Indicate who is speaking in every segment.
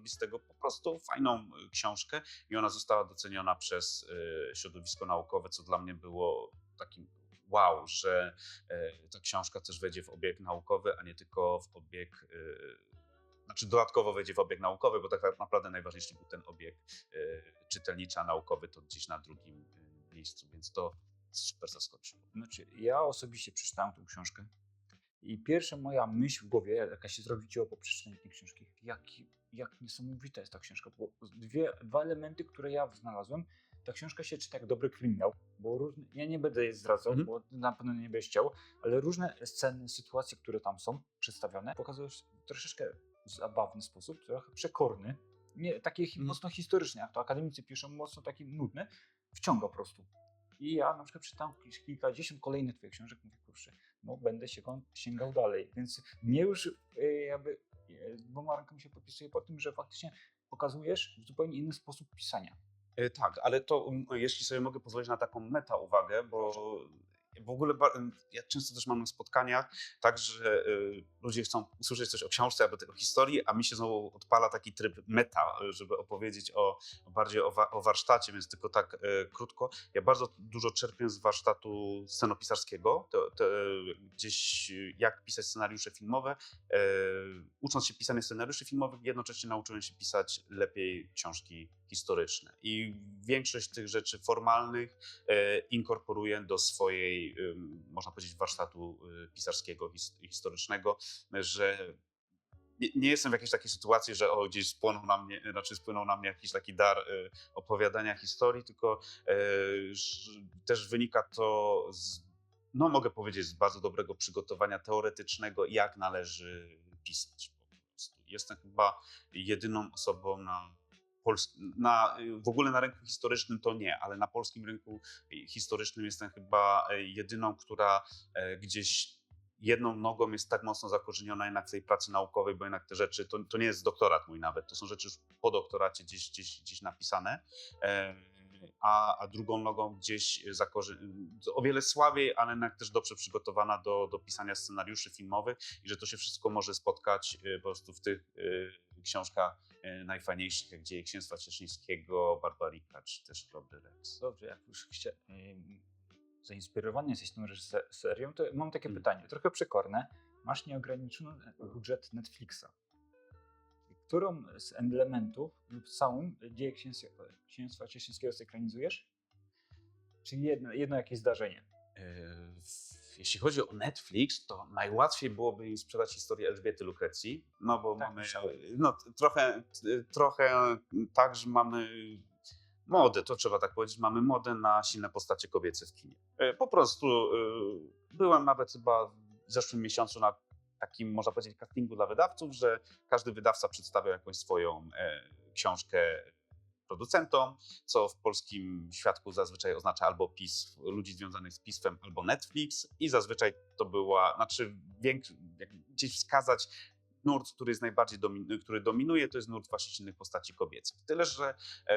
Speaker 1: zrobić z tego po prostu fajną y, książkę i ona została doceniona przez y, środowisko naukowe, co dla mnie było takim wow, że y, ta książka też wejdzie w obieg naukowy, a nie tylko w obieg znaczy dodatkowo wejdzie w obieg naukowy, bo tak naprawdę najważniejszy był ten obieg czytelnicza naukowy, to gdzieś na drugim miejscu, więc to super zaskoczyło.
Speaker 2: Znaczy, ja osobiście przeczytałem tę książkę i pierwsza moja myśl w głowie, jaka się zrobiła po przeczytaniu tej książki, jak, jak niesamowita jest ta książka, bo dwie, dwa elementy, które ja znalazłem, ta książka się czyta jak dobry kryminał, bo różne, ja nie będę jej zdradzał, mm -hmm. bo na pewno nie będziesz chciał, ale różne sceny, sytuacje, które tam są przedstawione, pokazują w troszeczkę zabawny sposób, trochę przekorny, nie taki mm. mocno historyczny, jak to akademicy piszą, mocno taki nudny, wciąga po prostu. I ja na przykład czytam kilkadziesiąt kolejnych twoich książek, mówię, kurczę, no będę się sięgał dalej. Więc mnie już e, jakby e, dwoma rękami się podpisuję po tym, że faktycznie pokazujesz w zupełnie inny sposób pisania.
Speaker 1: E, tak, ale to jeśli sobie mogę pozwolić na taką meta uwagę, bo w ogóle ja często też mam na spotkaniach tak, że y, ludzie chcą usłyszeć coś o książce albo tego historii, a mi się znowu odpala taki tryb meta, żeby opowiedzieć o, bardziej o, wa, o warsztacie, więc tylko tak y, krótko. Ja bardzo dużo czerpię z warsztatu scenopisarskiego, to, to, gdzieś jak pisać scenariusze filmowe. Y, ucząc się pisania scenariuszy filmowych, jednocześnie nauczyłem się pisać lepiej książki historyczne. I większość tych rzeczy formalnych inkorporuję do swojej można powiedzieć, warsztatu y, pisarskiego, historycznego, że nie jestem w jakiejś takiej sytuacji, że o, gdzieś spłynął na mnie, raczej spłynął na mnie jakiś taki dar y, opowiadania historii, tylko y, też wynika to z, no mogę powiedzieć, z bardzo dobrego przygotowania teoretycznego, jak należy pisać. Jestem chyba jedyną osobą na na, w ogóle na rynku historycznym to nie, ale na polskim rynku historycznym jestem chyba e, jedyną, która e, gdzieś jedną nogą jest tak mocno zakorzeniona jednak w tej pracy naukowej, bo jednak te rzeczy, to, to nie jest doktorat mój nawet, to są rzeczy już po doktoracie gdzieś, gdzieś, gdzieś napisane, e, a, a drugą nogą gdzieś o wiele słabiej, ale jednak też dobrze przygotowana do, do pisania scenariuszy filmowych i że to się wszystko może spotkać po prostu w tych książkach najfajniejszych, jak Dzieje Księstwa Cieszyńskiego, Barbarika, czy też Dobry Rex.
Speaker 2: Dobrze, jak już chcia... zainspirowany jesteś tą serią, to mam takie hmm. pytanie, trochę przekorne. Masz nieograniczony budżet Netflixa. Którą z elementów lub całą Dzieje Księstwa Cieszyńskiego zekranizujesz? Czy jedno, jedno jakieś zdarzenie?
Speaker 1: Yy jeśli chodzi o Netflix, to najłatwiej byłoby im sprzedać historię Elżbiety Lukrecji, no bo tak, mamy no, trochę, trochę tak, że mamy modę, to trzeba tak powiedzieć, mamy modę na silne postacie kobiece w kinie. E, po prostu e, byłem nawet chyba w zeszłym miesiącu na takim, można powiedzieć, castingu dla wydawców, że każdy wydawca przedstawia jakąś swoją e, książkę producentom, co w polskim świadku zazwyczaj oznacza albo PiS, ludzi związanych z PiSem, albo Netflix i zazwyczaj to była, znaczy gdzieś wskazać nurt, który jest najbardziej domin który dominuje, to jest nurt silnych postaci kobiecych. Tyle, że e,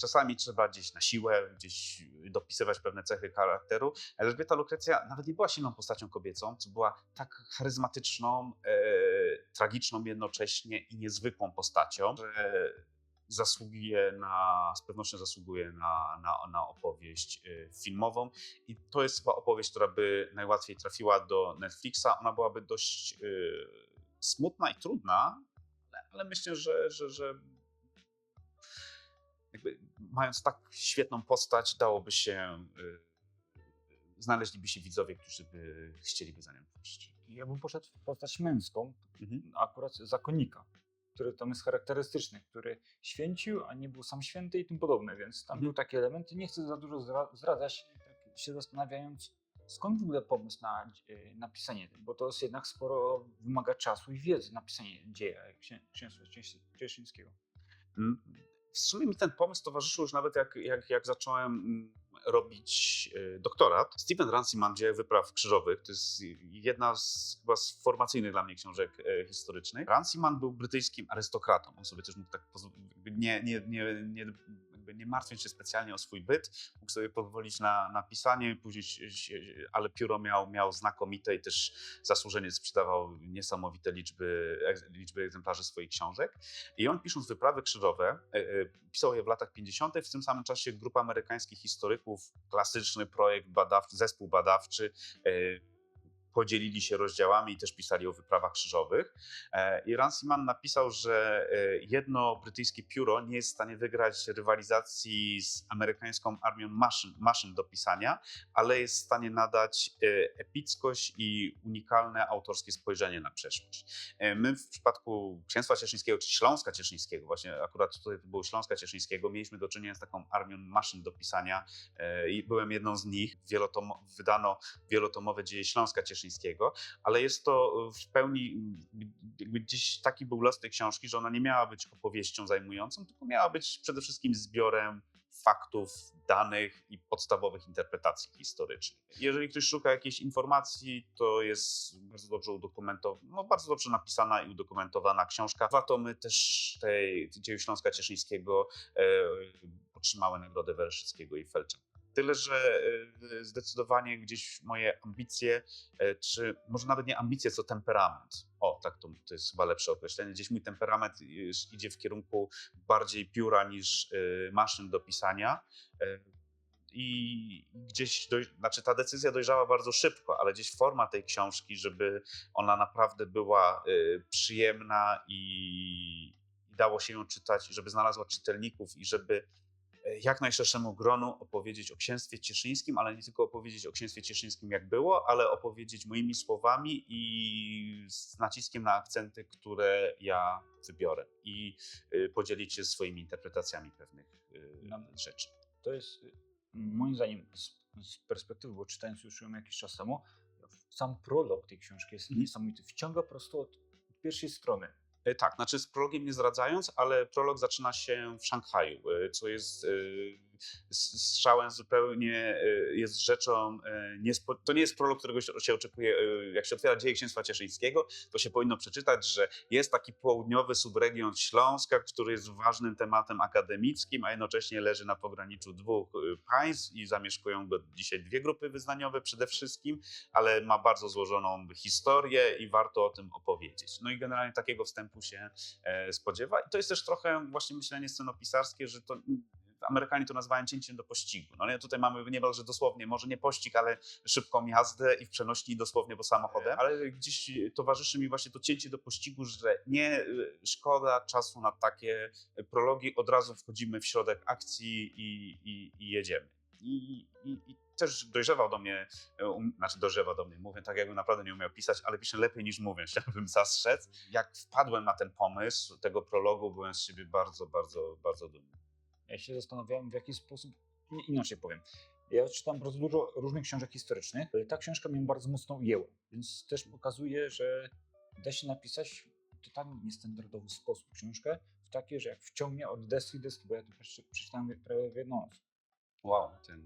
Speaker 1: czasami trzeba gdzieś na siłę, gdzieś dopisywać pewne cechy charakteru. Elżbieta Lukrecja nawet nie była silną postacią kobiecą, co była tak charyzmatyczną, e, tragiczną jednocześnie i niezwykłą postacią, że zasługuje na, z pewnością zasługuje na, na, na opowieść y, filmową. I to jest chyba opowieść, która by najłatwiej trafiła do Netflixa. Ona byłaby dość y, smutna i trudna, ale myślę, że, że, że mając tak świetną postać, dałoby się, y, znaleźliby się widzowie, którzy by chcieliby za nią pójść.
Speaker 2: Ja bym poszedł w postać męską, mhm. akurat zakonnika który tam jest charakterystyczny, który święcił, a nie był sam święty i tym podobne, więc tam mhm. były takie elementy. Nie chcę za dużo zdradzać, tak się zastanawiając, skąd w ogóle pomysł na e, napisanie bo to jest jednak sporo, wymaga czasu i wiedzy napisanie dzieja księstwa cieszyńskiego.
Speaker 1: Mm, w sumie mi ten pomysł towarzyszył już nawet jak, jak, jak zacząłem mm, robić e, doktorat. Stephen Ranciman, Dzieje Wypraw Krzyżowych, to jest jedna z chyba z formacyjnych dla mnie książek e, historycznych. Ranciman był brytyjskim arystokratą. On sobie też mógł tak nie, nie, nie, nie nie martwiąc się specjalnie o swój byt, mógł sobie pozwolić na, na pisanie, później, ale pióro miał, miał znakomite i też zasłużenie sprzedawał niesamowite liczby, liczby egzemplarzy swoich książek. I on pisząc Wyprawy krzyżowe, e, e, pisał je w latach 50., w tym samym czasie grupa amerykańskich historyków, klasyczny projekt badawczy, zespół badawczy, e, podzielili się rozdziałami i też pisali o wyprawach krzyżowych. E, I Ranciman napisał, że e, jedno brytyjskie pióro nie jest w stanie wygrać rywalizacji z amerykańską armią maszyn, maszyn do pisania, ale jest w stanie nadać e, epickość i unikalne autorskie spojrzenie na przeszłość. My w przypadku Księstwa Cieszyńskiego, czy Śląska Cieszyńskiego, właśnie akurat tutaj było Śląska Cieszyńskiego, mieliśmy do czynienia z taką armią maszyn do pisania i byłem jedną z nich. Wielotomo, wydano wielotomowe dzieje Śląska Cieszyńskiego, ale jest to w pełni, jakby gdzieś taki był los tej książki, że ona nie miała być opowieścią zajmującą, tylko miała być przede wszystkim zbiorem faktów, danych i podstawowych interpretacji historycznych. Jeżeli ktoś szuka jakiejś informacji, to jest bardzo dobrze udokumentowana, no bardzo dobrze napisana i udokumentowana książka. Dwa tomy też tej dzieł Śląska Cieszyńskiego e, otrzymały nagrodę Wereszyckiego i Felcza. Tyle, że e, zdecydowanie gdzieś moje ambicje, e, czy może nawet nie ambicje, co temperament. O, tak, to, to jest chyba lepsze określenie. Gdzieś mój temperament już idzie w kierunku bardziej pióra niż e, maszyn do pisania. E, I gdzieś, znaczy ta decyzja dojrzała bardzo szybko, ale gdzieś forma tej książki, żeby ona naprawdę była e, przyjemna i, dało się ją czytać, żeby znalazła czytelników i żeby e, jak najszerszemu gronu opowiedzieć o księstwie cieszyńskim, ale nie tylko opowiedzieć o księstwie cieszyńskim jak było, ale opowiedzieć moimi słowami i z naciskiem na akcenty, które ja wybiorę i y, podzielić się swoimi interpretacjami pewnych y,
Speaker 2: Nam-
Speaker 1: rzeczy.
Speaker 2: To jest y, moim zdaniem z, z perspektywy, bo czytając już ją jakiś czas temu, sam prolog tej książki jest
Speaker 1: Mhm.
Speaker 2: niesamowity. Wciąga prosto od pierwszej strony.
Speaker 1: E, Tak, znaczy z prologiem nie zdradzając, ale prolog zaczyna się w Szanghaju, e, co jest e, strzałem zupełnie, e, jest rzeczą, e, to nie jest prolog, którego się oczekuje, e, jak się otwiera dzieje Księstwa Cieszyńskiego, to się powinno przeczytać, że jest taki południowy subregion Śląska, który jest ważnym tematem akademickim, a jednocześnie leży na pograniczu dwóch państw i zamieszkują go dzisiaj dwie grupy wyznaniowe przede wszystkim, ale ma bardzo złożoną historię i warto o tym opowiedzieć. No i generalnie takiego wstępu się spodziewa. I to jest też trochę właśnie myślenie scenopisarskie, że to Amerykanie to nazywają cięciem do pościgu. No ale tutaj mamy niemal, że dosłownie, może nie pościg, ale szybką jazdę i w przenośni dosłownie, bo samochodem, ale gdzieś towarzyszy mi właśnie to cięcie do pościgu, że nie y, szkoda czasu na takie prologi, od razu wchodzimy w środek akcji i, i, i jedziemy. I, i, I też dojrzewał do mnie, e, um, znaczy dojrzewa do mnie, mówię tak, jakbym naprawdę nie umiał pisać, ale piszę lepiej niż mówię, chciałbym zastrzec. Jak wpadłem na ten pomysł tego prologu, byłem z siebie bardzo, bardzo, bardzo dumny.
Speaker 2: Ja się zastanawiałem, w jaki sposób. Nie, inaczej powiem. Ja czytam bardzo dużo różnych książek historycznych, ale ta książka mnie bardzo mocno ujęła, więc też pokazuje, że da się napisać w totalnie niestandardowy sposób książkę, w takie, że jak wciągnie od deski deski, bo ja to przeczy- przeczytałem prawie w jedną noc.
Speaker 1: Wow, ten,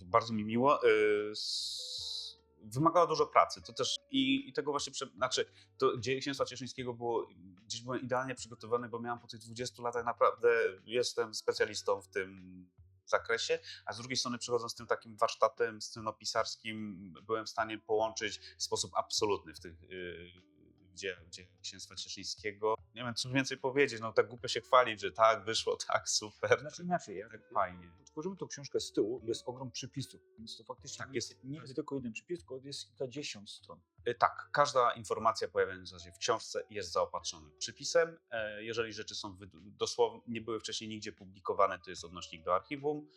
Speaker 1: y, bardzo mi miło. Y, s- wymagało dużo pracy. To też i, i tego właśnie, prze, znaczy, to dzieje Księstwa Cieszyńskiego było, gdzieś byłem idealnie przygotowany, bo miałem po tych 20 latach naprawdę, jestem specjalistą w tym zakresie, a z drugiej strony przychodząc z tym takim warsztatem scenopisarskim, byłem w stanie połączyć w sposób absolutny w tych y, gdzie, gdzie Księstwa Cieszyńskiego. Nie wiem, co więcej powiedzieć, no tak głupio się chwalić, że tak, wyszło, tak, super,
Speaker 2: Znaczy inaczej, jak
Speaker 1: tak fajnie.
Speaker 2: otworzymy tą książkę z tyłu, jest ogrom przypisów, więc to faktycznie
Speaker 1: Tak, jest-
Speaker 2: nie jest tylko jeden przypis, tylko jest kilkadziesiąt stron.
Speaker 1: Y, Tak, każda informacja pojawiająca się w książce jest zaopatrzona przypisem. E, Jeżeli rzeczy są dosłownie, nie były wcześniej nigdzie publikowane, to jest odnośnik do archiwum.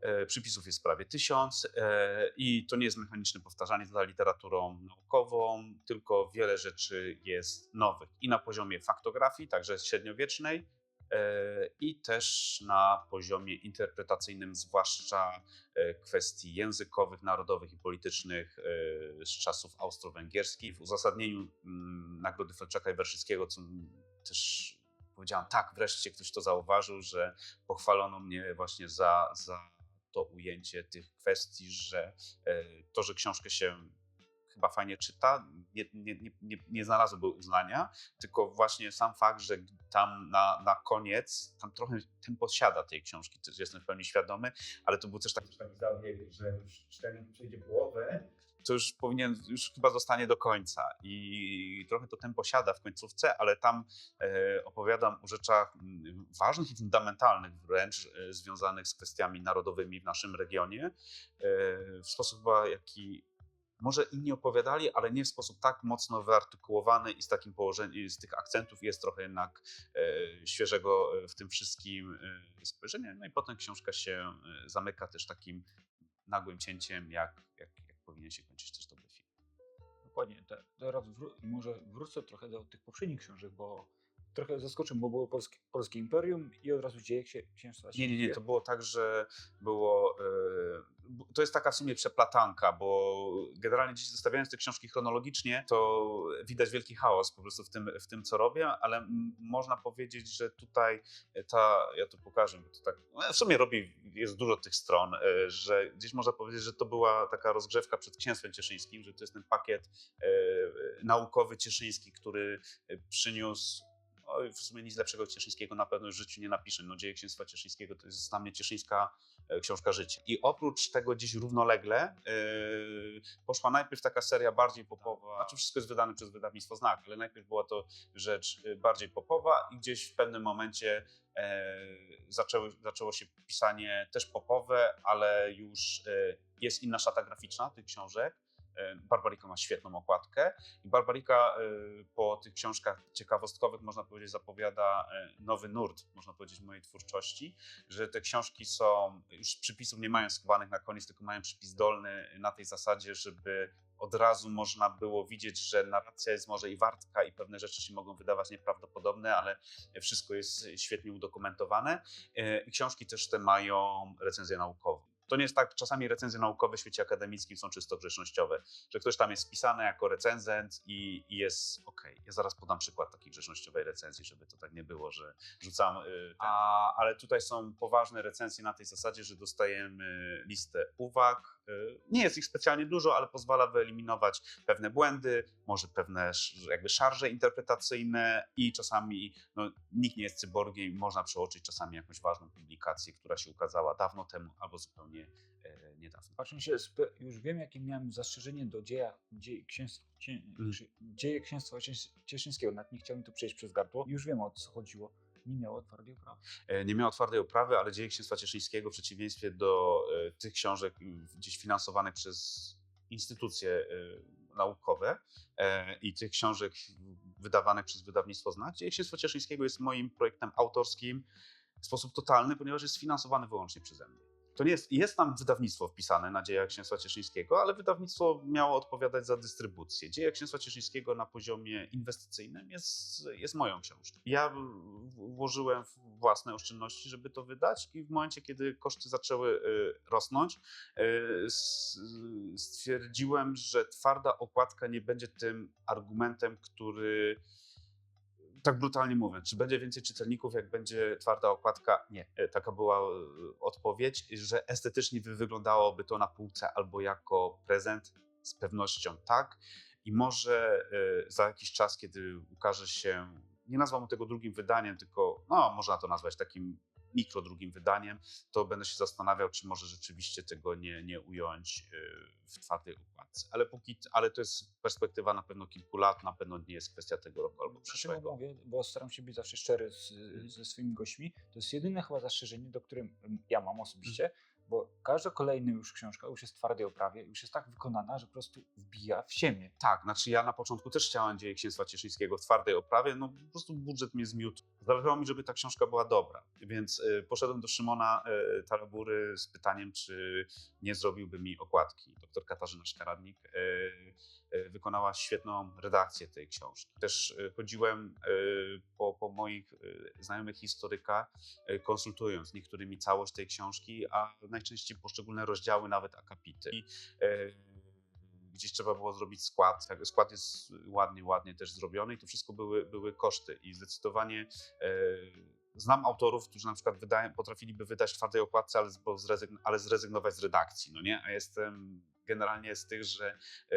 Speaker 1: E, Przypisów jest prawie tysiąc e, i to nie jest mechaniczne powtarzanie za literaturą naukową, tylko wiele rzeczy jest nowych i na poziomie faktografii, także średniowiecznej, e, i też na poziomie interpretacyjnym, zwłaszcza kwestii językowych, narodowych i politycznych z czasów austro-węgierskich. W uzasadnieniu mm, Nagrody Felczaka i Werszyckiego, co też powiedziałam, tak, wreszcie ktoś to zauważył, że pochwalono mnie właśnie za, za to ujęcie tych kwestii, że e, to, że książkę się chyba fajnie czyta, nie, nie, nie, nie, znalazłoby uznania, tylko właśnie sam fakt, że tam na, na koniec, tam trochę tempo siada tej książki, też jestem w pełni świadomy, ale to był też taki, zabieg, że już czytelnik przejdzie połowę, to już powinien, już chyba zostanie do końca. I trochę to tempo siada w końcówce, ale tam e, opowiadam o rzeczach ważnych i fundamentalnych wręcz, e, związanych z kwestiami narodowymi w naszym regionie, e, w sposób chyba jaki może inni opowiadali, ale nie w sposób tak mocno wyartykułowany i z takim położeniem, z tych akcentów jest trochę jednak e, świeżego w tym wszystkim spojrzenia. No i potem książka się zamyka też takim nagłym cięciem, jak, jak, jak powinien się kończyć też dobry film.
Speaker 2: Dokładnie. Te, teraz wró- może wrócę trochę do tych poprzednich książek, bo trochę zaskoczył, bo było polskie, polskie Imperium i od razu dzieje się księstwa
Speaker 1: Nie, nie, nie, to było tak, że było. e, To jest taka w sumie przeplatanka, bo generalnie dziś zostawiając te książki chronologicznie, to widać wielki chaos po prostu w tym, w tym co robię, ale można powiedzieć, że tutaj ta. Ja to pokażę, bo to tak. no, W sumie robi, jest dużo tych stron, e, że gdzieś można powiedzieć, że to była taka rozgrzewka przed Księstwem Cieszyńskim, że to jest ten pakiet e, naukowy cieszyński, który przyniósł Oj, w sumie nic lepszego Cieszyńskiego na pewno w życiu nie napiszę. No, Dzieje Księstwa Cieszyńskiego to jest dla mnie cieszyńska e, książka życia. I oprócz tego gdzieś równolegle yy, poszła najpierw taka seria bardziej popowa, znaczy wszystko jest wydane przez wydawnictwo Znak, ale najpierw była to rzecz y, bardziej popowa i gdzieś w pewnym momencie e, zaczęły, zaczęło się pisanie też popowe, ale już e, jest inna szata graficzna tych książek. E, Barbarika ma świetną okładkę i Barbarika e, po tych książkach ciekawostkowych, można powiedzieć, zapowiada e, nowy nurt, można powiedzieć, mojej twórczości, że te książki są, już przypisów nie mają schowanych na koniec, tylko mają przypis dolny na tej zasadzie, żeby od razu można było widzieć, że narracja jest może i wartka i pewne rzeczy się mogą wydawać nieprawdopodobne, ale wszystko jest świetnie udokumentowane. I książki też te mają recenzje naukowe. To nie jest tak, czasami recenzje naukowe w świecie akademickim są czysto grzecznościowe, że ktoś tam jest wpisany jako recenzent i, i jest ok. Ja zaraz podam przykład takiej grzecznościowej recenzji, żeby to tak nie było, że rzucam. y, A, ale tutaj są poważne recenzje na tej zasadzie, że dostajemy listę uwag. Y, Nie jest ich specjalnie dużo, ale pozwala wyeliminować pewne błędy, może pewne jakby szarże interpretacyjne i czasami no, nikt nie jest cyborgiem i można przeoczyć czasami jakąś ważną publikację, która się ukazała dawno temu albo zupełnie e, niedawno.
Speaker 2: Patrząc się, już wiem, jakie miałem zastrzeżenie do dzieja, dzie, księstw, cie,
Speaker 1: Mm.
Speaker 2: dzieje księstwa Ciesz- cieszyńskiego. Nawet nie chciałem tu przejść przez gardło. Już wiem, o co chodziło. Nie miało twardej oprawy.
Speaker 1: E, Nie miała twardej oprawy, ale dzieje Księstwa Cieszyńskiego w przeciwieństwie do e, tych książek gdzieś finansowanych przez instytucje e, naukowe i tych książek wydawanych przez wydawnictwo Znak, Dzieje Księstwa Cieszyńskiego jest moim projektem autorskim w sposób totalny, ponieważ jest finansowany wyłącznie przeze mnie. To nie jest, jest tam wydawnictwo wpisane na Dziejach Księstwa Cieszyńskiego, ale wydawnictwo miało odpowiadać za dystrybucję. Dzieje Księstwa Cieszyńskiego na poziomie inwestycyjnym jest, jest moją książką. Ja włożyłem własne oszczędności, żeby to wydać i w momencie, kiedy koszty zaczęły y, rosnąć, y, stwierdziłem, że twarda okładka nie będzie tym argumentem, który tak brutalnie mówiąc, czy będzie więcej czytelników, jak będzie twarda okładka? Nie. E, Taka była e, odpowiedź, że estetycznie wy- wyglądałoby to na półce albo jako prezent, z pewnością tak. I może e, za jakiś czas, kiedy ukaże się, nie nazwam tego drugim wydaniem, tylko no, można to nazwać takim mikro drugim wydaniem, to będę się zastanawiał, czy może rzeczywiście tego nie, nie ująć e, w twardej okładce. Ale, póki, ale to jest perspektywa na pewno kilku lat, na pewno nie jest kwestia tego roku albo
Speaker 2: Dlaczego
Speaker 1: przyszłego.
Speaker 2: mówię, bo staram się być zawsze szczery z, ze swoimi gośćmi. To jest jedyne chyba zastrzeżenie, do którym ja mam osobiście, bo każda kolejna już książka już jest w twardej oprawie, już jest tak wykonana, że po prostu wbija w ziemię.
Speaker 1: Tak, znaczy ja na początku też chciałem Dzieje Księstwa Cieszyńskiego w twardej oprawie, no po prostu budżet mnie zmiótł. Zależało mi, żeby ta książka była dobra, więc y, poszedłem do Szymona y, Tarabury z pytaniem, czy nie zrobiłby mi okładki. Doktor Katarzyna Szkaradnik y, wykonała świetną redakcję tej książki. Też chodziłem po, po moich znajomych historykach, y, konsultując z niektórymi całość tej książki, a najczęściej poszczególne rozdziały, nawet akapity. I, gdzieś trzeba było zrobić skład. Tak, Skład jest ładnie, ładnie też zrobiony i to wszystko były, były koszty. I zdecydowanie e, znam autorów, którzy na przykład wydają, potrafiliby wydać w twardej okładce, ale, ale zrezygnować z redakcji, no nie? A jestem generalnie z tych, że e,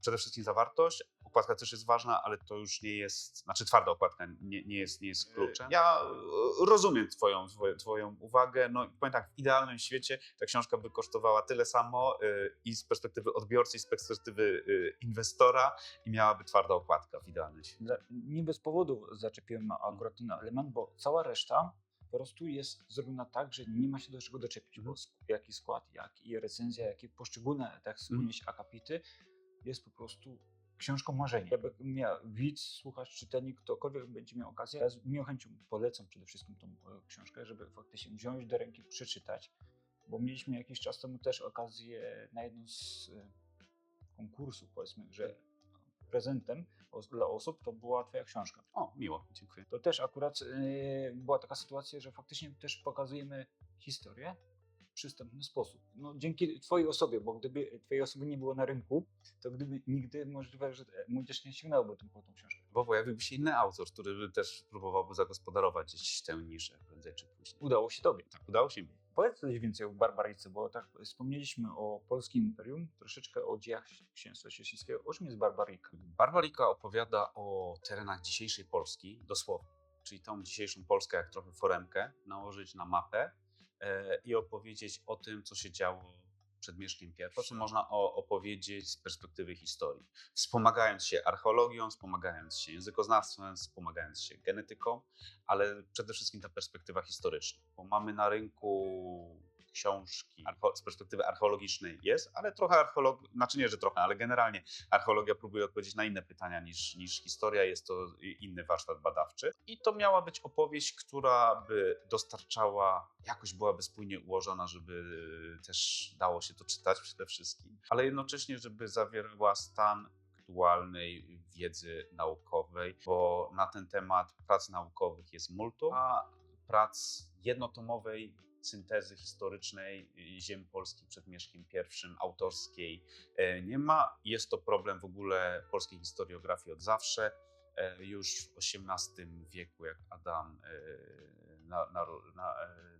Speaker 1: przede wszystkim zawartość. Okładka też jest ważna, ale to już nie jest, znaczy twarda okładka nie, nie, jest, nie jest kluczem. Ja e, rozumiem twoją, twoją, twoją uwagę. No i powiem tak, w idealnym świecie ta książka by kosztowała tyle samo e, i z perspektywy odbiorcy, i z perspektywy inwestora i miałaby twarda okładka w idealnym świecie.
Speaker 2: Dla, nie bez powodu zaczepiłem akurat ten element, bo cała reszta po prostu jest zrobiona tak, że nie ma się do czego doczepić, bo sk- jaki skład, jak i recenzja, jakie poszczególne, tak wspomnieć, akapity, jest po prostu książką marzenia. Jakby miał widz, słuchacz, czytelnik, ktokolwiek będzie miał okazję, ja z miłą chęcią polecam przede wszystkim tą e, książkę, żeby faktycznie wziąć do ręki, przeczytać, bo mieliśmy jakiś czas temu też okazję na jednym z e, konkursów, powiedzmy, że prezentem os- dla osób to była twoja książka.
Speaker 1: O, miło, dziękuję.
Speaker 2: To też akurat yy, była taka sytuacja, że faktycznie też pokazujemy historię przystępny sposób. No, dzięki twojej osobie, bo gdyby twojej osoby nie było na rynku, to gdyby nigdy możliwe, że młodzież nie sięgnęłaby tą, po tą książkę.
Speaker 1: Bo pojawiłby się inny autor, który by też próbowałby zagospodarować gdzieś tę niszę prędzej czy później.
Speaker 2: Udało się tobie.
Speaker 1: Tak, udało się mi.
Speaker 2: Powiedz coś więcej o Barbaryce, bo tak wspomnieliśmy o polskim imperium, troszeczkę o dziejach księstwa cieszyńskiego. O czym jest?
Speaker 1: Barbarika opowiada o terenach dzisiejszej Polski, dosłownie. Czyli tą dzisiejszą Polskę, jak trochę foremkę, nałożyć na mapę e, i opowiedzieć o tym, co się działo przed Mieszkiem I. Po czym można opowiedzieć z perspektywy historii. Wspomagając się archeologią, wspomagając się językoznawstwem, wspomagając się genetyką, ale przede wszystkim ta perspektywa historyczna. Bo mamy na rynku książki z perspektywy archeologicznej jest, ale trochę archeolog, znaczy nie, że trochę, ale generalnie archeologia próbuje odpowiedzieć na inne pytania niż, niż historia, jest to inny warsztat badawczy. I to miała być opowieść, która by dostarczała, jakoś byłaby spójnie ułożona, żeby też dało się to czytać przede wszystkim, ale jednocześnie, żeby zawierała stan aktualnej wiedzy naukowej, bo na ten temat prac naukowych jest multum, a prac jednotomowej syntezy historycznej ziem polskich przed Mieszkiem I, autorskiej e, nie ma. Jest to problem w ogóle polskiej historiografii od zawsze. E, Już w XVIII wieku, jak Adam e,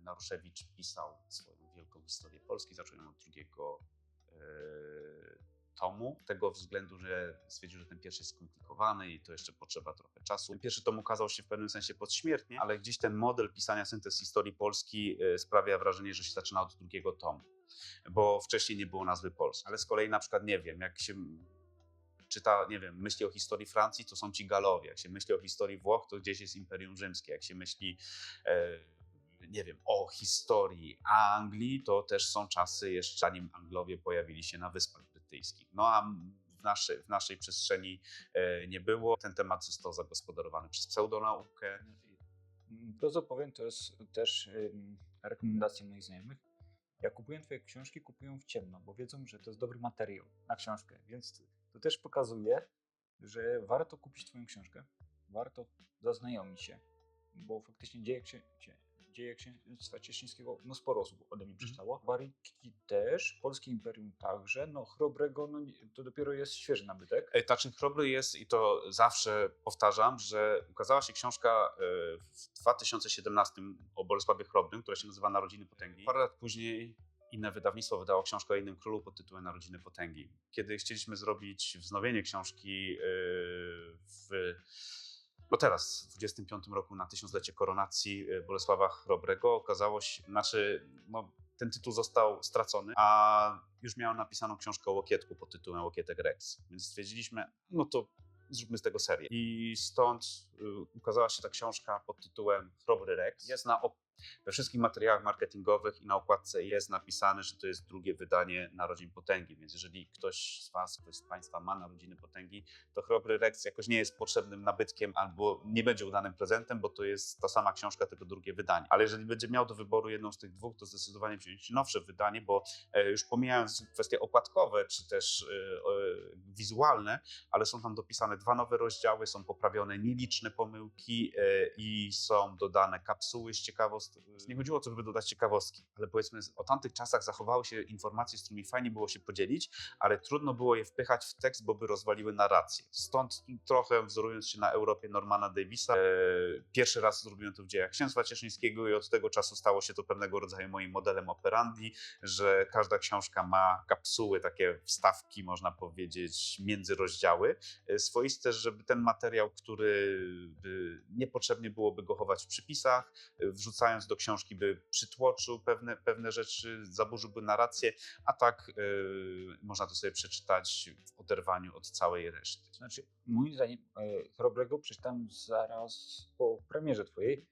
Speaker 1: Naruszewicz pisał swoją wielką historię Polski, zaczął ją od drugiego tomu, tego względu, że stwierdził, że ten pierwszy jest skomplikowany i to jeszcze potrzeba trochę czasu. Ten pierwszy tom ukazał się w pewnym sensie podśmiertnie, ale gdzieś ten model pisania syntez historii Polski e, sprawia wrażenie, że się zaczyna od drugiego tomu, bo wcześniej nie było nazwy Polski. Ale z kolei na przykład, nie wiem, jak się czyta, nie wiem, myśli o historii Francji, to są ci Galowie. Jak się myśli o historii Włoch, to gdzieś jest Imperium Rzymskie. Jak się myśli, e, nie wiem, o historii Anglii, to też są czasy jeszcze zanim Anglowie pojawili się na Wyspach Brytyjskich. No a w naszej, w naszej przestrzeni e, nie było. Ten temat został zagospodarowany przez pseudonaukę.
Speaker 2: To, co powiem, to jest też ym, rekomendacja moich znajomych. Jak kupują twoje książki, kupują w ciemno, bo wiedzą, że to jest dobry materiał na książkę. Więc to też pokazuje, że warto kupić twoją książkę, warto zaznajomić się, bo faktycznie dzieje, dzie- dzieje księstwa cieszyńskiego no sporo osób ode mnie przeczytało. Baryki też, Polskie Imperium także, no Chrobrego no, to dopiero jest świeży nabytek.
Speaker 1: E, Taczyn Chrobry jest, i to zawsze powtarzam, że ukazała się książka e, w 2017 o Bolesławie Chrobrym, która się nazywa Narodziny Potęgi. Parę lat później inne wydawnictwo wydało książkę o innym królu pod tytułem Narodziny Potęgi. Kiedy chcieliśmy zrobić wznowienie książki e, w no teraz, w 25 roku na tysiąclecie koronacji e, Bolesława Chrobrego, okazało się, znaczy, no, ten tytuł został stracony, a już miał napisaną książkę o Łokietku pod tytułem Łokietek Rex. Więc stwierdziliśmy, no to zróbmy z tego serię. I stąd y, ukazała się ta książka pod tytułem Chrobry Rex. Jest na we wszystkich materiałach marketingowych i na okładce jest napisane, że to jest drugie wydanie Narodzin Potęgi. Więc jeżeli ktoś z Was, ktoś z Państwa ma Narodziny Potęgi, to Chrobry Rex jakoś nie jest potrzebnym nabytkiem albo nie będzie udanym prezentem, bo to jest ta sama książka, tylko drugie wydanie. Ale jeżeli będzie miał do wyboru jedną z tych dwóch, to zdecydowanie wziąć nowsze wydanie, bo e, już pomijając kwestie okładkowe czy też e, wizualne, ale są tam dopisane dwa nowe rozdziały, są poprawione nieliczne pomyłki e, i są dodane kapsuły z ciekawostkami Nie chodziło o to, żeby dodać ciekawostki, ale powiedzmy o tamtych czasach zachowały się informacje, z którymi fajnie było się podzielić, ale trudno było je wpychać w tekst, bo by rozwaliły narrację. Stąd trochę wzorując się na Europie Normana Davisa, e, pierwszy raz zrobiłem to w dziejach Księstwa Cieszyńskiego i od tego czasu stało się to pewnego rodzaju moim modelem operandi, że każda książka ma kapsuły, takie wstawki, można powiedzieć, między rozdziały, e, swoiste, żeby ten materiał, który by niepotrzebnie byłoby go chować w przypisach, e, wrzucając do książki by przytłoczył pewne, pewne rzeczy, zaburzyłby narrację, a tak e, można to sobie przeczytać w oderwaniu od całej reszty.
Speaker 2: Znaczy, moim zdaniem, e, Chrobrego przeczytałem zaraz po premierze twojej.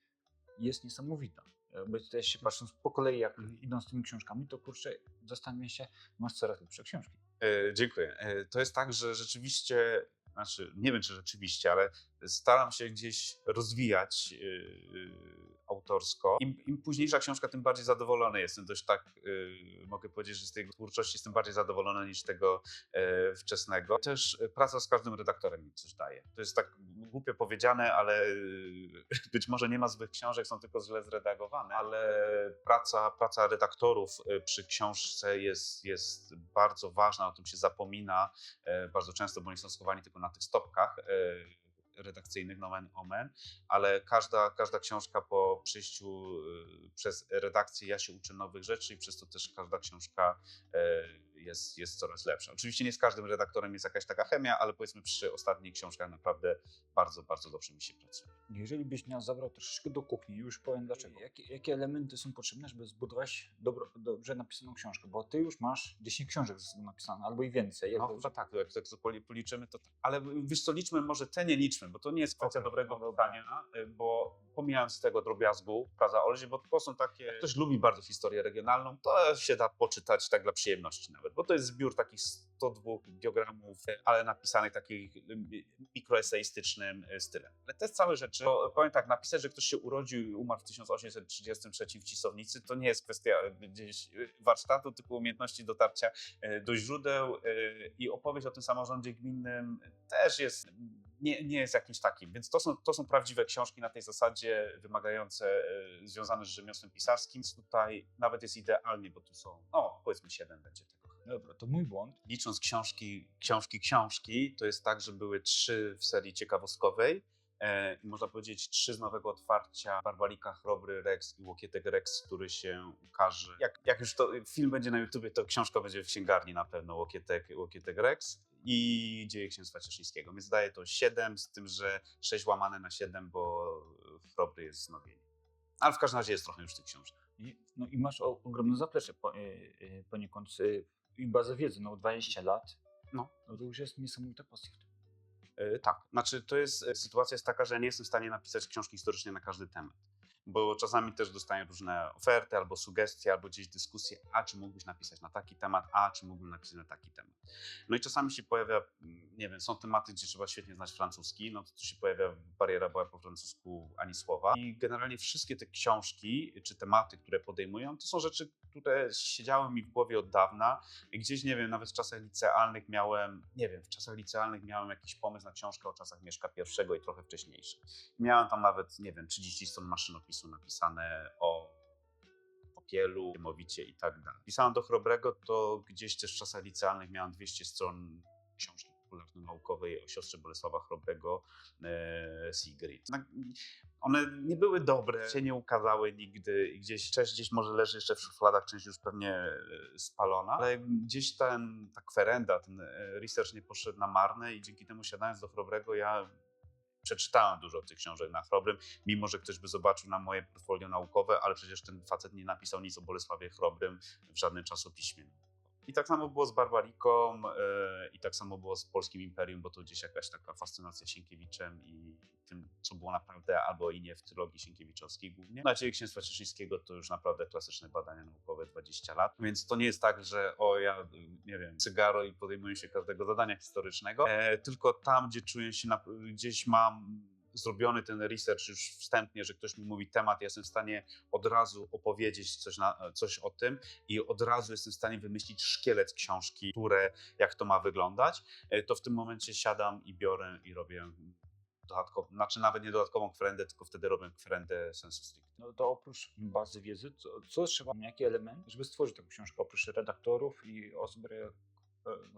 Speaker 2: Jest niesamowita. Jakby też się patrząc po kolei, jak
Speaker 1: Mhm.
Speaker 2: idą z tymi książkami, to kurczę, zastanawiam się, masz coraz lepsze książki.
Speaker 1: E, dziękuję. E, to jest tak, że rzeczywiście, znaczy nie wiem czy rzeczywiście, ale staram się gdzieś rozwijać e, e, autorsko. Im, Im późniejsza książka, tym bardziej zadowolony jestem. Dość tak e, mogę powiedzieć, że z tej twórczości jestem bardziej zadowolony niż tego e, wczesnego. Też e, praca z każdym redaktorem mi coś daje. To jest tak głupio powiedziane, ale być może nie ma złych książek, są tylko źle zredagowane, ale praca, praca redaktorów e, przy książce jest, jest bardzo ważna, o tym się zapomina bardzo często, bo oni są schowani tylko na tych stopkach redakcyjnych, nomen omen, ale każda, każda książka po przyjściu e, przez redakcję ja się uczę nowych rzeczy i przez to też każda książka e, jest, jest coraz lepsza. Oczywiście nie z każdym redaktorem jest jakaś taka chemia, ale powiedzmy przy ostatnich książkach naprawdę bardzo, bardzo dobrze mi się pracuje.
Speaker 2: Jeżeli byś miał zabrał troszeczkę do kuchni, już powiem dlaczego. Jakie, jakie elementy są potrzebne, żeby zbudować dobro, dobrze napisaną książkę? Bo ty już masz 10 książek ze sobą napisane, albo i więcej.
Speaker 1: No
Speaker 2: dobrze-
Speaker 1: tak, jak tak to poli- policzymy, to tak. Ale wiesz co, liczmy może te nie liczmy, bo to nie jest kwestia
Speaker 2: Okej,
Speaker 1: dobrego
Speaker 2: dobra.
Speaker 1: wybrania, y, bo pomijając tego drobiazgu Praza Olzie, bo to są takie, jak ktoś lubi bardzo historię regionalną, to się da poczytać tak dla przyjemności nawet, bo to jest zbiór takich 102 biogramów, ale napisanych takich y, mikroeseistycznym y, stylem. Ale te całe rzeczy, bo powiem tak, napisać, że ktoś się urodził i umarł w 1833 w Cisownicy, to nie jest kwestia y, gdzieś warsztatu, tylko umiejętności dotarcia do źródeł i opowieść o tym samorządzie gminnym też jest, nie, nie jest jakimś takim. Więc to są, to są prawdziwe książki na tej zasadzie, wymagające, e, związane z rzemiosłem pisarskim. Tutaj nawet jest idealnie, bo tu są, no powiedzmy siedem będzie tego.
Speaker 2: Dobra, to mój błąd.
Speaker 1: Licząc książki, książki, książki, to jest tak, że były trzy w serii ciekawostkowej. E, można powiedzieć trzy z nowego otwarcia Barbalika, Chrobry Rex i Łokietek Rex, który się ukaże. Jak, jak już to film będzie na YouTubie, to książka będzie w księgarni na pewno Łokietek, Łokietek Rex i Dzieje Księstwa Cieszyńskiego. Więc daje to 7, z tym, że 6 łamane na 7, bo Chrobry jest wznowienie. Ale w każdym razie jest trochę już tych książek.
Speaker 2: No i masz ogromne zaplecze po, y, y, poniekąd y, i bazę wiedzy, no 20 lat.
Speaker 1: No.
Speaker 2: no to już jest niesamowita pasja w tym.
Speaker 1: E, Tak, znaczy to jest, e, sytuacja jest taka, że nie jestem w stanie napisać książki historycznej na każdy temat. Bo czasami też dostaję różne oferty albo sugestie, albo gdzieś dyskusje, a czy mógłbyś napisać na taki temat, a czy mógłbym napisać na taki temat. No i czasami się pojawia, nie wiem, są tematy, gdzie trzeba świetnie znać francuski, no to tu się pojawia bariera, bo ja po francusku ani słowa. I generalnie wszystkie te książki, czy tematy, które podejmują, to są rzeczy, które siedziały mi w głowie od dawna, gdzieś, nie wiem, nawet w czasach licealnych miałem, nie wiem, w czasach licealnych miałem jakiś pomysł na książkę o czasach Mieszka I i trochę wcześniejsze. Miałem tam nawet, nie wiem, 30 stron maszynopisu napisane o popielu, dymowicie i tak dalej. Pisałem do Chrobrego, to gdzieś też w czasach licealnych miałem 200 stron książki popularno-naukowej o siostrze Bolesława Chrobrego, e, Sigrid. One nie były dobre, się nie ukazały nigdy i gdzieś, część gdzieś może leży jeszcze w szufladach, część już pewnie e, spalona, ale gdzieś ten, ta kwerenda, ten e, research nie poszedł na marne i dzięki temu siadając do Chrobrego ja przeczytałem dużo tych książek na Chrobrym, mimo że ktoś by zobaczył na moje portfolio naukowe, ale przecież ten facet nie napisał nic o Bolesławie Chrobrym w żadnym czasopiśmie. I tak samo było z Barbariką e, i tak samo było z Polskim Imperium, bo to gdzieś jakaś taka fascynacja Sienkiewiczem i tym, co było naprawdę albo i nie w trylogii Sienkiewiczowskiej głównie. Na Dzieje Księstwa Cieszyńskiego to już naprawdę klasyczne badania naukowe 20 lat, więc to nie jest tak, że o ja, nie wiem, cygaro i podejmuję się każdego zadania historycznego, e, tylko tam, gdzie czuję się, na, gdzieś mam zrobiony ten research już wstępnie, że ktoś mi mówi temat, ja jestem w stanie od razu opowiedzieć coś, na, coś o tym i od razu jestem w stanie wymyślić szkielet książki, które, jak to ma wyglądać, e, to w tym momencie siadam i biorę i robię dodatkową, znaczy nawet nie dodatkową kwerendę, tylko wtedy robię kwerendę sensu stricte.
Speaker 2: No to oprócz bazy wiedzy, co, co trzeba, jaki element, żeby stworzyć taką książkę, oprócz redaktorów i osób, które e,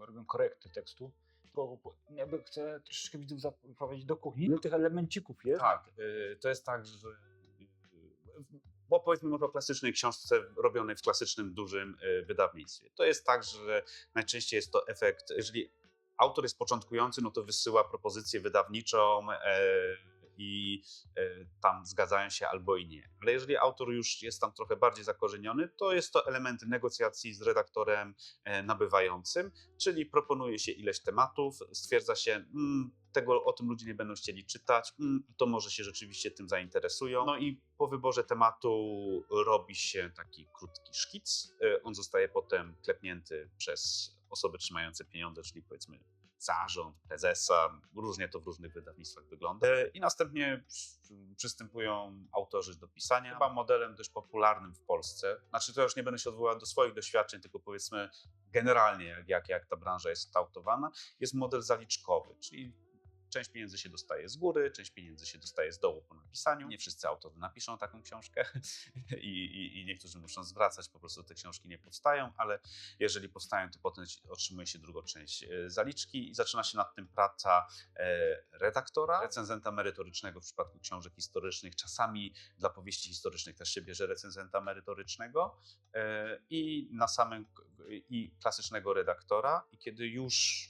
Speaker 2: robią korekty tekstu, bo jakby chcę troszeczkę widzów zaprowadzić do kuchni. Ile tych elemencików jest?
Speaker 1: Tak, y, to jest tak, że y, bo powiedzmy może o klasycznej książce robionej w klasycznym, dużym y, wydawnictwie. To jest tak, że najczęściej jest to efekt, jeżeli autor jest początkujący, no to wysyła propozycję wydawniczą e, i e, tam zgadzają się albo i nie. Ale jeżeli autor już jest tam trochę bardziej zakorzeniony, to jest to element negocjacji z redaktorem e, nabywającym, czyli proponuje się ileś tematów, stwierdza się, mm, tego o tym ludzie nie będą chcieli czytać, mm, to może się rzeczywiście tym zainteresują. No i po wyborze tematu robi się taki krótki szkic. E, On zostaje potem klepnięty przez osoby trzymające pieniądze, czyli powiedzmy zarząd, prezesa, różnie to w różnych wydawnictwach wygląda. E, I następnie przy- przystępują autorzy do pisania. Chyba modelem dość popularnym w Polsce, znaczy to już nie będę się odwoływał do swoich doświadczeń, tylko powiedzmy generalnie jak, jak ta branża jest kształtowana, jest model zaliczkowy, czyli część pieniędzy się dostaje z góry, część pieniędzy się dostaje z dołu po napisaniu. Nie wszyscy autorzy napiszą taką książkę i, i, i niektórzy muszą zwracać, po prostu te książki nie powstają, ale jeżeli powstają, to potem otrzymuje się drugą część e, zaliczki i zaczyna się nad tym praca e, redaktora, recenzenta merytorycznego w przypadku książek historycznych, czasami dla powieści historycznych też się bierze recenzenta merytorycznego e, i na samym i klasycznego redaktora i kiedy już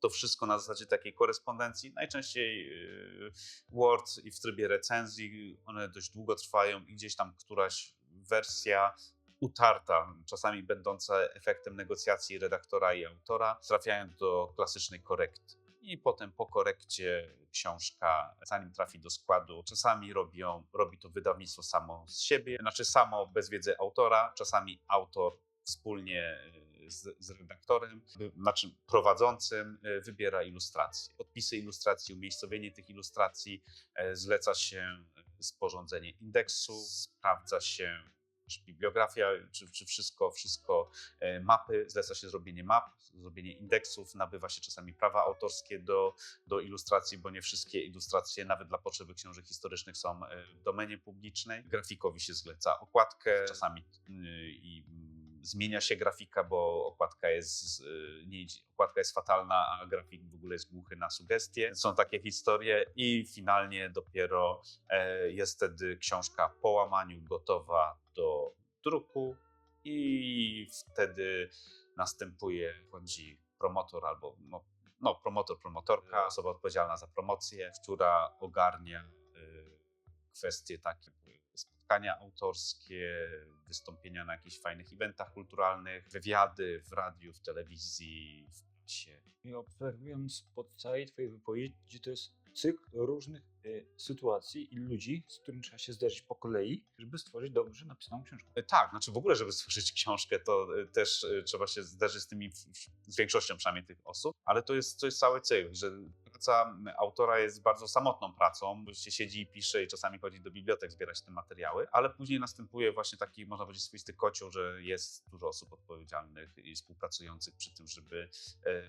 Speaker 1: to wszystko na zasadzie takiej korespondencji, najczęściej yy, Word i w trybie recenzji, one dość długo trwają i gdzieś tam któraś wersja utarta, czasami będąca efektem negocjacji redaktora i autora, trafiają do klasycznej korekty. I potem po korekcie książka, zanim trafi do składu, czasami robią, robi to wydawnictwo samo z siebie, znaczy samo bez wiedzy autora, czasami autor wspólnie y, z, z redaktorem, znaczy prowadzącym, y, wybiera ilustracje. Podpisy ilustracji, umiejscowienie tych ilustracji, e, zleca się sporządzenie indeksu, sprawdza się czy bibliografia, czy, czy wszystko, wszystko, e, mapy, zleca się zrobienie map, zrobienie indeksów, nabywa się czasami prawa autorskie do, do ilustracji, bo nie wszystkie ilustracje, nawet dla potrzeby książek historycznych, są e, w domenie publicznej. Grafikowi się zleca okładkę, czasami y, i zmienia się grafika, bo okładka jest, y, nie, okładka jest fatalna, a grafik w ogóle jest głuchy na sugestie. Są takie historie i finalnie dopiero e, jest wtedy książka po łamaniu gotowa do druku i wtedy następuje, wchodzi promotor albo no, no, promotor, promotorka, osoba odpowiedzialna za promocję, która ogarnia y, kwestie takie spotkania autorskie, wystąpienia na jakichś fajnych eventach kulturalnych, wywiady w radiu, w telewizji, w prasie.
Speaker 2: I obserwując po całej twojej wypowiedzi, to jest cykl różnych y, sytuacji i ludzi, z którymi trzeba się zderzyć po kolei, żeby stworzyć dobrze napisaną książkę.
Speaker 1: E, Tak, znaczy w ogóle, żeby stworzyć książkę, to e, też e, trzeba się zderzyć z tymi, z większością przynajmniej tych osób, ale to jest, to jest cały cykl, że praca autora jest bardzo samotną pracą, bo się siedzi i pisze i czasami chodzi do bibliotek zbierać te materiały, ale później następuje właśnie taki, można powiedzieć, swoisty kocioł, że jest dużo osób odpowiedzialnych i współpracujących przy tym, żeby e,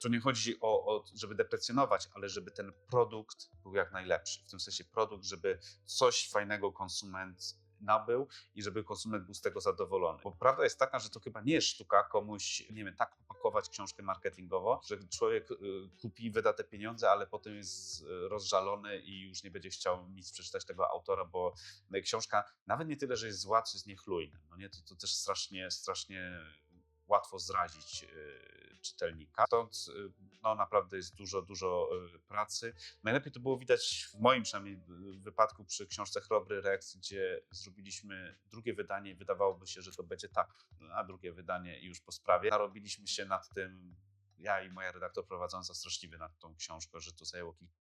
Speaker 1: to nie chodzi o, o, żeby deprecjonować, ale żeby ten produkt był jak najlepszy. W tym sensie produkt, żeby coś fajnego konsument nabył i żeby konsument był z tego zadowolony. Bo prawda jest taka, że to chyba nie jest sztuka komuś, nie wiem, tak opakować książkę marketingowo, że człowiek y, kupi, wyda te pieniądze, ale potem jest y, rozżalony i już nie będzie chciał nic przeczytać tego autora, bo y, książka nawet nie tyle, że jest zła, czy jest niechlujna. No nie, to, to też strasznie, strasznie łatwo zrazić y, czytelnika. Stąd y, no, naprawdę jest dużo, dużo y, pracy. Najlepiej to było widać w moim przynajmniej wypadku przy książce Chrobry Rex, gdzie zrobiliśmy drugie wydanie. Wydawałoby się, że to będzie tak, a drugie wydanie już po sprawie. Narobiliśmy się nad tym, ja i moja redaktor prowadząca straszliwie nad tą książką, że to zajęło kilka